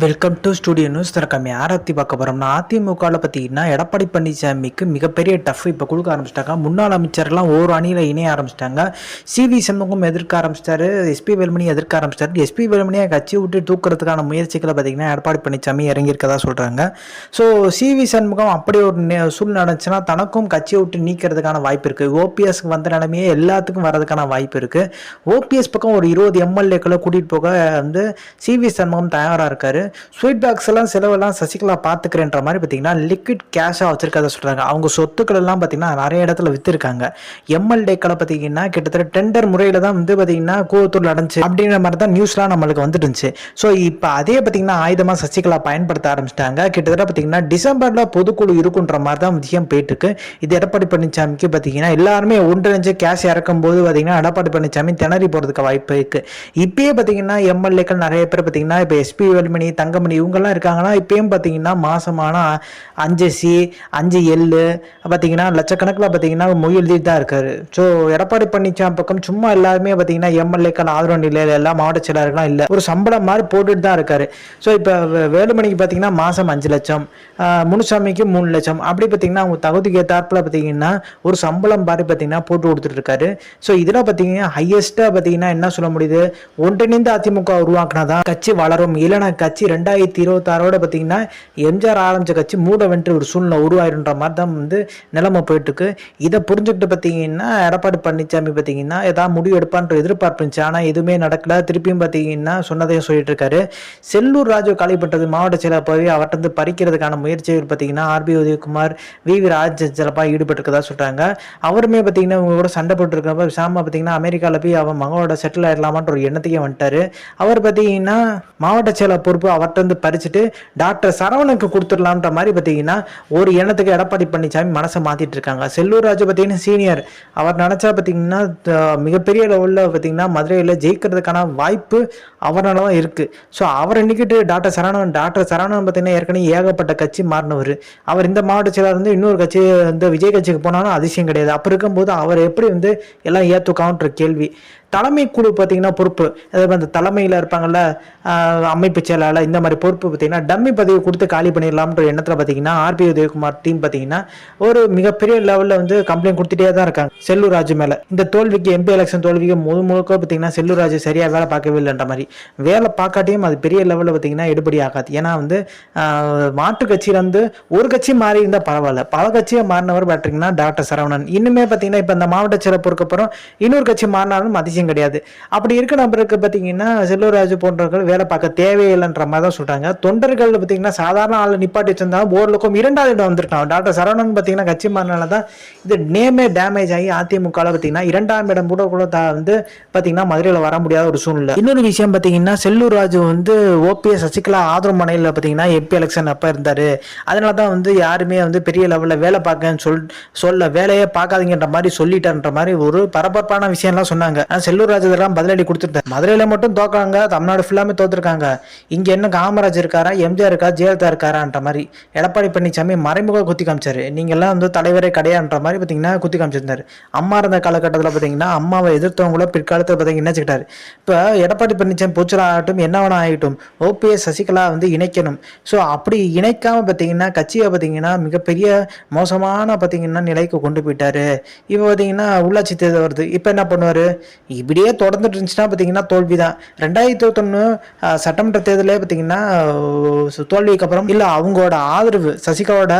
Welcome to studio news திறக்கம் ஆரத்தி பார்க்க போகிறோம்னா அதிமுகவில் பார்த்தீங்கன்னா எடப்பாடி பழனிசாமிக்கு மிகப்பெரிய டஃப் இப்போ கொடுக்க ஆரம்பிச்சிட்டாங்க. முன்னாள் அமைச்சர்லாம் ஒரு அணியில் இணைய ஆரம்பிச்சிட்டாங்க. சிவி சண்முகம் எதிர்க்க ஆரம்பிச்சிட்டாரு. எஸ்பி வேலுமணி எதிர்க்க ஆரம்பிச்சிட்டாரு. எஸ்பி வேலுமணியை கட்சி விட்டு தூக்குறதுக்கான முயற்சிகளை பார்த்தீங்கன்னா எடப்பாடி பழனிசாமி இறங்கியிருக்கதா சொல்கிறாங்க ஸோ சிவி சண்முகம் அப்படி ஒரு சூழ்நிலை நடந்துச்சுன்னா தனக்கும் கட்சியை விட்டு நீக்கிறதுக்கான வாய்ப்பு இருக்குது ஓபிஎஸ்க்கு வந்த நிலைமையே எல்லாத்துக்கும் வரதுக்கான வாய்ப்பு இருக்குது ஓபிஎஸ் பக்கம் ஒரு இருபது எம்எல்ஏக்களை கூட்டிகிட்டு போக வந்து சிவி சண்முகம் தயாராக இருக்காரு. ஸ்வீட் பாக்ஸ் எல்லாம் செலவெல்லாம் சசிகலா பார்த்துக்கிறேன்ற மாதிரி பார்த்தீங்கன்னா லிக்விட் கேஷாக வச்சிருக்கதா சொல்கிறாங்க அவங்க சொத்துக்கள் எல்லாம் பார்த்தீங்கன்னா நிறைய இடத்துல விற்றுருக்காங்க எம்எல்ஏக்களை பார்த்தீங்கன்னா கிட்டத்தட்ட டெண்டர் முறையில் தான் வந்து பார்த்தீங்கன்னா கூவத்தூர் நடந்துச்சு. அப்படின்ற மாதிரி தான் நியூஸ்லாம் நம்மளுக்கு வந்துட்டு இருந்துச்சு. ஸோ இப்போ அதே பார்த்தீங்கன்னா ஆயுதமாக சசிகலா பயன்படுத்த ஆரம்பிச்சிட்டாங்க. கிட்டத்தட்ட பார்த்தீங்கன்னா டிசம்பரில் பொதுக்குழு இருக்குன்ற மாதிரி தான் விஷயம் போயிட்டு இருக்கு இது எடப்பாடி பழனிசாமிக்கு பார்த்தீங்கன்னா எல்லாருமே ஒன்றிணைஞ்சு கேஷ் இறக்கும் போது பார்த்தீங்கன்னா எடப்பாடி பழனிசாமி திணறி போகிறதுக்கு வாய்ப்பு இருக்கு. இப்பயே பார்த்தீங்கன்னா எம்எல்ஏக்கள் நிறைய பேர் பார்த்தீங்கன்னா இப்போ எஸ்பி வேலுமணி தங்கமணி இவங்கெல்லாம் இருக்காங்கன்னா இப்பயும் பார்த்தீங்கன்னா மாசமான அஞ்சு சி அஞ்சு எள்ளு பார்த்தீங்கன்னா லட்சக்கணக்கில் பார்த்தீங்கன்னா மொய் எழுதிட்டு தான் இருக்காரு. ஸோ எடப்பாடி பழனிசாமி பக்கம் சும்மா எல்லாருமே பார்த்தீங்கன்னா எம்எல்ஏக்கள் ஆதரவு நிலையில் எல்லா மாவட்ட செயலாளர்கள்லாம் இல்லை. ஒரு சம்பளம் மாதிரி போட்டுட்டு தான் இருக்காரு. ஸோ இப்போ வேலுமணிக்கு பார்த்தீங்கன்னா மாதம் அஞ்சு லட்சம் முனுசாமிக்கு மூணு லட்சம். அப்படி பார்த்தீங்கன்னா அவங்க தகுதிக்கு ஏற்றாப்புல பார்த்தீங்கன்னா ஒரு சம்பளம் மாதிரி பார்த்தீங்கன்னா போட்டு கொடுத்துட்டு இருக்காரு. ஸோ இதில் பார்த்தீங்கன்னா ஹையஸ்ட்டாக பார்த்தீங்கன்னா என்ன சொல்ல முடியுது? ஒன்றிணைந்த அதிமுக உருவாக்குனாதான் கட்சி வளரும். இல்லைனா கட்சி ரெண்டாயிரத்தி இருபத்தாறோட பார்த்தீங்கன்னா எம்ஜிஆர் ஆரம்பிச்ச கட்சி மூட வென்று ஒரு சூழ்நிலை உருவாயிருன்ற மாதிரி தான் வந்து நிலைமை போயிட்டு இருக்கு இதை புரிஞ்சுக்கிட்டு பார்த்தீங்கன்னா எடப்பாடி பழனிசாமி பார்த்தீங்கன்னா ஏதாவது முடிவு எடுப்பான்ற எதிர்பார்ப்பு இருந்துச்சு. ஆனால் எதுவுமே நடக்கல. திருப்பியும் பார்த்தீங்கன்னா சொன்னதையும் சொல்லிட்டு இருக்காரு செல்லூர் ராஜு காலி பண்ணுறது மாவட்ட செயலர் போய் அவர்கிட்ட இருந்து பறிக்கிறதுக்கான முயற்சிகள் பார்த்தீங்கன்னா RB Udhayakumar V V Raj சிலப்பா ஈடுபட்டிருக்கதா சொல்கிறாங்க அவருமே பார்த்தீங்கன்னா இவங்க கூட சண்டை போட்டுருக்கப்ப சாமா பார்த்தீங்கன்னா அமெரிக்காவில் போய் அவன் மகளோட செட்டில் ஆயிடலாமான்ற ஒரு எண்ணத்தையே வந்துட்டாரு. அவர் பார்த்தீங்கன்னா மாவட்ட செயலர் பொறுப்பு அவர்கிட்ட இருந்து பறிச்சுட்டு டாக்டர் சரவணனுக்கு கொடுத்துடலான்ற மாதிரி பார்த்தீங்கன்னா ஒரு எண்ணத்துக்கு எடப்பாடி பழனிசாமி மனசை மாற்றிட்டு இருக்காங்க. செல்லூர் ராஜு பார்த்தீங்கன்னா சீனியர் அவர் நினச்சா பார்த்தீங்கன்னா மிகப்பெரிய லெவலில் பார்த்தீங்கன்னா மதுரையில் ஜெயிக்கிறதுக்கான வாய்ப்பு அவரால் தான் இருக்குது ஸோ அவரை நிக்கிட்டு டாக்டர் சரவணன் டாக்டர் சரவணன் பார்த்தீங்கன்னா ஏற்கனவே ஏகப்பட்ட கட்சி மாறினவர். அவர் இந்த மாவட்ட செயலாளர் வந்து இன்னொரு கட்சி இந்த விஜய் கட்சிக்கு போனாலும் அதிசயம் கிடையாது. அப்போ இருக்கும்போது அவர் எப்படி வந்து எல்லாம் ஏற்றுக்கான்ற கேள்வி. தலைமை குழு பார்த்தீங்கன்னா பொறுப்பு. அதாவது அந்த தலைமையில் இருப்பாங்கல்ல அமைப்பு செயலாளர் இந்த மாதிரி பொறுப்பு பார்த்தீங்கன்னா டம்மி பதவி கொடுத்து காலி பண்ணிடலாம்ன்ற எண்ணத்தில் பார்த்தீங்கன்னா ஆர்பி உதயகுமார் டீம் பார்த்தீங்கன்னா ஒரு மிகப்பெரிய லெவலில் வந்து கம்ப்ளைண்ட் கொடுத்துட்டே தான் இருக்காங்க. செல்லூர் ராஜு மேலே. இந்த தோல்விக்கு எம்பி எலெக்ஷன் தோல்விக்கு முழு முழுக்க பார்த்தீங்கன்னா செல்லூர் ராஜு சரியாக வேலை பார்க்கவே இல்லைன்ற மாதிரி. வேலை பார்க்காட்டியும் அது பெரிய லெவலில் பார்த்தீங்கன்னா எடுபடி ஆகாது. ஏன்னா வந்து ஆஹ் மாற்று கட்சியிலேருந்து ஒரு கட்சி மாறி இருந்தால் பரவாயில்ல. பல கட்சியை மாறினவர் பார்த்தீங்கன்னா டாக்டர் சரவணன். இன்னுமே பார்த்தீங்கன்னா இப்போ இந்த மாவட்ட சிறப்புக்கு அப்புறம் இன்னொரு கட்சி மாறினாலும் அதிசயம் கிடையாது. அப்படி இருக்க நபருக்கு பார்த்தீங்கன்னா செல்லூராஜு போன்றவர்கள் வேலை பார்க்க தேவையில்லைன்ற மாதிரி தான் சொல்கிறாங்க தொண்டர்கள் பார்த்தீங்கன்னா சாதாரண ஆள் நிப்பாட்டி வச்சிருந்தாலும் ஓரளவுக்கும் இரண்டாவது இடம் வந்திருக்கான் டாக்டர் சரவணன் பார்த்தீங்கன்னா கட்சி மாறினால தான் இது நேமே டேமேஜ் ஆகி அதிமுகவில் பார்த்தீங்கன்னா இரண்டாம் இடம் கூட கூட தா- வந்து பார்த்தீங்கன்னா மதுரையில் வர முடியாத ஒரு சூழ்நிலை. இன்னொரு விஷயம் பார்த்தீங்கன்னா செல்லூர் ராஜு வந்து ஓபிஎஸ் சசிகலா ஆதரவு மனையில் பார்த்தீங்கன்னா எம்பி எலெக்ஷன் அப்போ இருந்தார். அதனால தான் வந்து யாருமே வந்து பெரிய லெவலில் வேலை பார்க்கன்னு சொல் சொல்ல வேலையே பார்க்காதீங்கன்ற மாதிரி சொல்லிட்டான்ற மாதிரி ஒரு பரபரப்பான விஷயம்லாம் சொன்னாங்க. ஆனால் செல்லூர் ராஜு இதெல்லாம் பதிலடி கொடுத்துட்டார். மதுரையில் மட்டும் தோக்காங்க தமிழ்நாடு ஃபுல்லாமே தோத்துருக்காங்க. இங்கே என்ன காமராஜ் இருக்காரா எம்ஜிஆர் இருக்கா ஜெயலலிதா இருக்காரான்ற மாதிரி எடப்பாடி பழனிசாமி மறைமுக குத்தி காமிச்சார். நீங்கள்லாம் வந்து தலைவரே கிடையாதுன்ற மாதிரி பார்த்தீங்கன்னா குத்தி காமிச்சிருந்தார். அம்மா இருந்த காலகட்டத்தில் பார்த்தீங்கன்னா அம்மாவை எதிர்த்தவங்கள பிற்காலத்தில் பார்த்தீங்கன்னா வச்சுக்கிட்டார் இப்போ எடப்பாடி பழனிசாமி பூச்சலா ஆகட்டும் என்ன வேணா ஆகட்டும் ஓபிஎஸ் சசிகலா வந்து இணைக்கணும். ஸோ அப்படி இணைக்காம பார்த்தீங்கன்னா கட்சியை பார்த்தீங்கன்னா மிகப்பெரிய மோசமான பார்த்தீங்கன்னா நிலைக்கு கொண்டு போயிட்டாரு. இப்போ பார்த்தீங்கன்னா உள்ளாட்சி தேர்தல் வருது. இப்போ என்ன பண்ணுவார்? இப்படியே தொடர்ந்துட்டு இருந்துச்சுன்னா பார்த்தீங்கன்னா தோல்வி தான் ரெண்டாயிரத்தி இருபத்தொன்று சட்டமன்ற தேர்தலே பார்த்தீங்கன்னா தோல்விக்கு அப்புறம் இல்லை அவங்களோட ஆதரவு சசிகலாவோட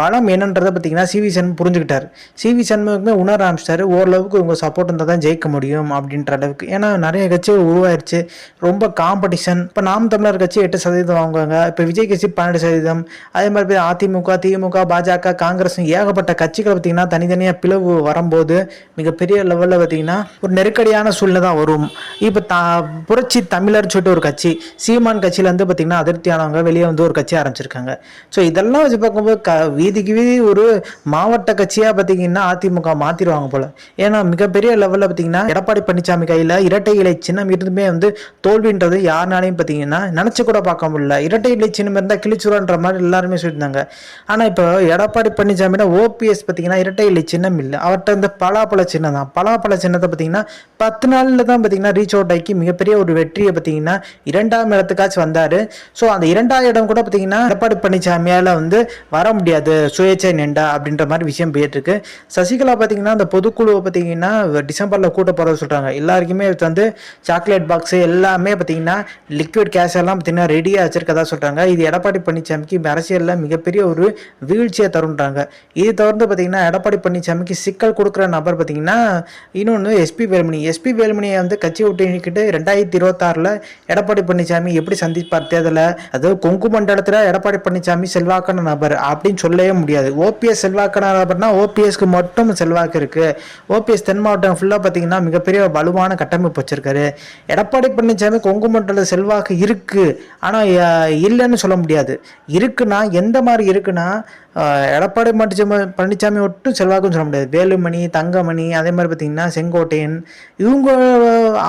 பலம் என்னன்றதை பார்த்தீங்கன்னா சிவி சண்முகம் புரிஞ்சுக்கிட்டார். சிவி சண்முகமே உணர ஆரம்பிச்சிட்டாரு. ஓரளவுக்கு உங்கள் சப்போர்ட் இருந்தால் தான் ஜெயிக்க முடியும் அப்படின்ற அளவுக்கு. ஏன்னா நிறைய கட்சிகள் உருவாயிருச்சு. ரொம்ப காம்படிஷன் இப்போ நாம் தமிழர் கட்சி எட்டு சதவீதம் வாங்குவாங்க. இப்போ விஜய் கட்சி பன்னெண்டு சதவீதம். அதே மாதிரி பேர் அதிமுக திமுக பாஜக காங்கிரஸ் ஏகப்பட்ட கட்சிகள் பார்த்தீங்கன்னா தனித்தனியாக பிளவு வரும்போது மிகப்பெரிய லெவலில் பார்த்தீங்கன்னா ஒரு நெருக்கடியான சூழ்நிலை தான் வரும். இப்போ த புரட்சி தமிழர் சொல்லிட்டு ஒரு கட்சி சீமான் கட்சியிலேருந்து பார்த்தீங்கன்னா அதிருப்தியானவங்க வெளியே வந்து ஒரு கட்சி ஆரம்பிச்சிருக்காங்க. ஸோ இதெல்லாம் வச்சு பார்க்கும்போது க வீதிக்கு வீதி ஒரு மாவட்ட கட்சியாக பார்த்தீங்கன்னா அதிமுக மாற்றிடுவாங்க போல். ஏன்னா மிகப்பெரிய லெவலில் பார்த்தீங்கன்னா எடப்பாடி பழனிசாமி கையில் இரட்டை இலை சின்னம் இருந்துமே வந்து தோல்வின்றது யாருனாலையும் பார்த்தீங்கன்னா நினச்சி கூட பார்க்க முடியல. இரட்டை இலை சின்னம் இருந்தால் கிழிச்சுருன்ற மாதிரி எல்லாருமே சொல்லியிருந்தாங்க. ஆனால் இப்போ எடப்பாடி பழனிசாமினா ஓபிஎஸ் பார்த்தீங்கன்னா இரட்டை இலை சின்னம் இல்லை. அவர்கிட்ட இந்த பலாப்பழ சின்னம் தான். பலாப்பழ சின்னத்தை பார்த்தீங்கன்னா பத்து நாளில் தான் பார்த்தீங்கன்னா ரீச் அவுட் ஆகி மிகப்பெரிய ஒரு வெற்றியை பார்த்தீங்கன்னா இரண்டாம் இடத்துக்காச்சும் வந்தார். ஸோ அந்த இரண்டாம் இடம் கூட பார்த்தீங்கன்னா எடப்பாடி பழனிசாமியால் வந்து வர முடியாது. சுயேச்சை நெண்டா அப்படின்ற மாதிரி விஷயம் போயிட்டுருக்கு. சசிகலா பார்த்தீங்கன்னா அந்த பொதுக்குழுவை பார்த்தீங்கன்னா டிசம்பரில் கூட்ட போகிறத சொல்கிறாங்க எல்லாருக்குமே வந்து சாக்லேட் பாக்ஸு எல்லா எல்லாமே பார்த்தீங்கன்னா லிக்விட் கேஷ் எல்லாம் பார்த்தீங்கன்னா ரெடியாக வச்சிருக்கதா சொல்கிறாங்க இது எடப்பாடி பழனிசாமிக்கு அரசியலில் மிகப்பெரிய ஒரு வீழ்ச்சியை தருன்றாங்க இது தவிர்த்து பார்த்தீங்கன்னா எடப்பாடி பழனிசாமிக்கு சிக்கல் கொடுக்குற நபர் பார்த்தீங்கன்னா இன்னொன்று எஸ்பி வேலுமணி. எஸ்பி வேலுமணியை வந்து கட்சி விட்டு நீக்கிட்டு ரெண்டாயிரத்தி இருபத்தாறில் எடப்பாடி பழனிசாமி எப்படி சந்திப்பார் தேர்தலை? அதாவது கொங்கு மண்டலத்தில் எடப்பாடி பழனிசாமி செல்வாக்கான நபர் அப்படின்னு சொல்லவே முடியாது. ஓபிஎஸ் செல்வாக்கான நபர்னா ஓபிஎஸ்க்கு மட்டும் செல்வாக்கு இருக்குது ஓபிஎஸ் தென் மாவட்டம் ஃபுல்லாக பார்த்தீங்கன்னா மிகப்பெரிய வலுவான கட்டமைப்பு வச்சிருக்காரு. எடப்பாடி பழனிசாமி கொங்கு மண்டல செல்வாக்கு இருக்குது ஆனால் இல்லைன்னு சொல்ல முடியாது. இருக்குன்னா எந்த மாதிரி இருக்குன்னா எடப்பாடி பழனிசாமி பழனிசாமி மட்டும் செல்வாக்குன்னு சொல்ல முடியாது. வேலுமணி தங்கமணி அதே மாதிரி பார்த்தீங்கன்னா செங்கோட்டையன் இவங்க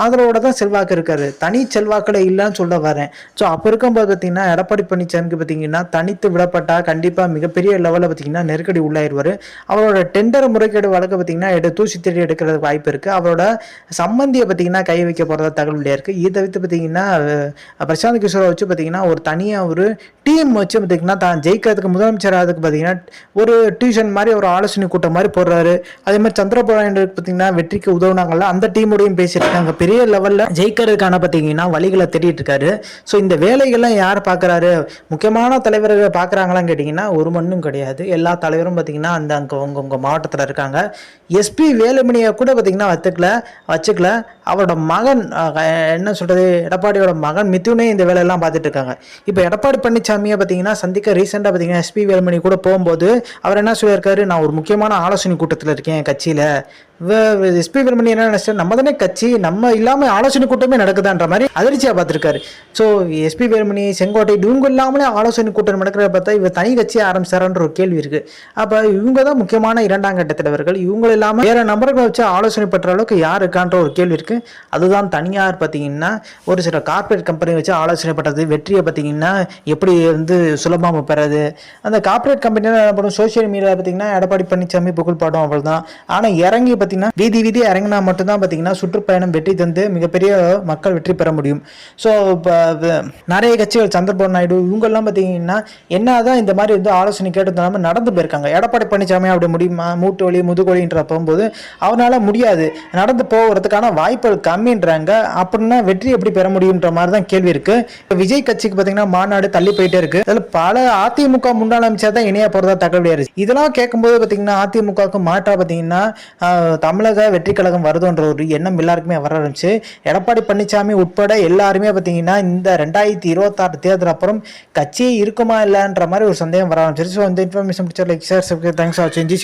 ஆதரவோட தான் செல்வாக்கு இருக்காரு. தனி செல்வாக்கில் இல்லைன்னு சொல்ல வரேன். ஸோ அப்போ இருக்கும்போது பார்த்தீங்கன்னா எடப்பாடி பழனிசாமிக்கு பார்த்தீங்கன்னா தனித்து விடப்பட்டா கண்டிப்பாக மிகப்பெரிய லெவலில் பார்த்தீங்கன்னா நெருக்கடி உள்ளாயிருவார். அவரோட டெண்டர் முறைகேடு வழக்கு பார்த்தீங்கன்னா எடு தூசி தேடி எடுக்கிறதுக்கு வாய்ப்பு இருக்குது அவரோட சம்பந்தியை பார்த்தீங்கன்னா கை வைக்க போகிறதா தகவல் இல்லையா இருக்குது இதை தவிர்த்து பார்த்தீங்கன்னா பிரசாந்த் கிஷோரை வச்சு பார்த்தீங்கன்னா ஒரு தனியாக ஒரு டீம் வச்சு பார்த்தீங்கன்னா தான் ஜெயிக்கிறதுக்கு முதலமைச்சர் ஆகிறதுக்கு பார்த்தீங்கன்னா ஒரு டியூஷன் மாதிரி ஒரு ஆலோசனை கூட்டம் மாதிரி போடுறாரு. அதே மாதிரி சந்திரபாபு பார்த்தீங்கன்னா வெற்றிக்கு உதவுனாங்கல்ல அந்த டீமோடையும் பேசியிருக்காங்க. பெரிய லெவலில் ஜெயிக்கிறதுக்கான பார்த்தீங்கன்னா வழிகளை தேடிட்டு இருக்காரு. ஸோ இந்த வேலைகள்லாம் யார் பார்க்குறாரு? முக்கியமான தலைவர்கள் பார்க்குறாங்களான்னு கேட்டிங்கன்னா ஒரு மண்ணும் கிடையாது. எல்லா தலைவரும் பார்த்தீங்கன்னா அந்த அங்கே உங்க உங்கள் மாவட்டத்தில் இருக்காங்க. எஸ்பி வேலுமணியை கூட பார்த்தீங்கன்னா வச்சுக்கல வச்சுக்கல. அவரோட மகன் என்ன சொல்கிறது எடப்பாடியோட மகன் மிதுனே இந்த வேலையெல்லாம் பார்த்துட்டு இருக்காங்க. இப்போ எடப்பாடி பழனிசாமியை பார்த்தீங்கன்னா சந்திக்க ரீசெண்டாக பார்த்தீங்கன்னா எஸ்பி வேலுமணி கூட போகும்போது அவர் என்ன சொல்லியிருக்காரு? நான் ஒரு முக்கியமான ஆலோசனை கூட்டத்தில் இருக்கேன் கட்சியில். எஸ்பி வேலுமணி என்ன நினைச்சாரு நம்ம தானே கட்சி நம்ம இல்லாமல் ஆலோசனை கூட்டமே நடக்குதான்ற மாதிரி அதிர்ச்சியாக பார்த்துருக்காரு. ஸோ எஸ்பி வேலுமணி செங்கோட்டை இவங்க இல்லாமலே ஆலோசனை கூட்டம் நடக்கிறத பார்த்தா இவர் தனி கட்சியை ஆரம்பிச்சாரன்ற ஒரு கேள்வி இருக்கு. அப்போ இவங்க தான் முக்கியமான இரண்டாம் கட்ட தலைவர்கள். இவங்க இல்லாமல் வேற நபர்களை வச்சு ஆலோசனை பெற்ற அளவுக்கு யார் இருக்கான்ற ஒரு கேள்வி இருக்கு. அதுதான் தனியார் பார்த்தீங்கன்னா ஒரு சில கார்ப்பரேட் கம்பெனி வச்சு ஆலோசனை பண்ணுறது வெற்றியை பார்த்தீங்கன்னா எப்படி வந்து சுலபமாக பெறது. அந்த கார்ப்பரேட் கம்பெனியில் என்ன பண்ணும்? சோஷியல் மீடியா பார்த்தீங்கன்னா எடப்பாடி பழனிசாமி புகழ் பாடம் அவள் தான் ஆனால் இறங்கி பார்த்தீங்கன்னா வீதி வீதி இறங்கினா மட்டும்தான் பார்த்தீங்கன்னா சுற்றுப்பயணம் வெற்றி தந்து மிகப்பெரிய மக்கள் வெற்றி பெற முடியும். ஸோ இப்போ நிறைய கட்சிகள் சந்திரபாபு நாயுடு இவங்கெல்லாம் பார்த்தீங்கன்னா என்னதான் இந்த மாதிரி வந்து ஆலோசனை கேட்டு நடந்து போயிருக்காங்க. எடப்பாடி பழனிசாமி அப்படி முடியுமா மூட்டு வலி முதுகொலின்ற போகும்போது அவனால் முடியாது. நடந்து போகிறதுக்கான வாய்ப்புகள் கம்மின்றாங்க. அப்படின்னா வெற்றி எப்படி பெற முடியுன்ற மாதிரி தான் கேள்வி இருக்கு. இப்போ விஜய் கட்சிக்கு பார்த்தீங்கன்னா மாநாடு தள்ளி போயிட்டே இருக்கு. அதில் பல அதிமுக முன்னாள் அமைச்சர் தான் இணைய போகிறதா தகவல் இதெல்லாம் கேட்கும்போது பார்த்தீங்கன்னா அதிமுகவுக்கு மாற்றா பார்த்தீங்கன்னா தமிழக வெற்றி கழகம் வருதுன்ற ஒரு எண்ணம் எல்லாருக்குமே வர ஆரம்பிச்சு. எடப்பாடி பழனிசாமி உட்பட எல்லாருமே பார்த்தீங்கன்னா இந்த ரெண்டாயிரத்தி இருபத்தாறு தேர்தல் அப்புறம் கட்சி இருக்குமா இல்லைன்ற மாதிரி ஒரு சந்தேகம் வர ஆரம்பிச்சிருச்சு. ஸோ இந்த இன்ஃபர்மேஷன் பிடிச்ச like sir thanks for change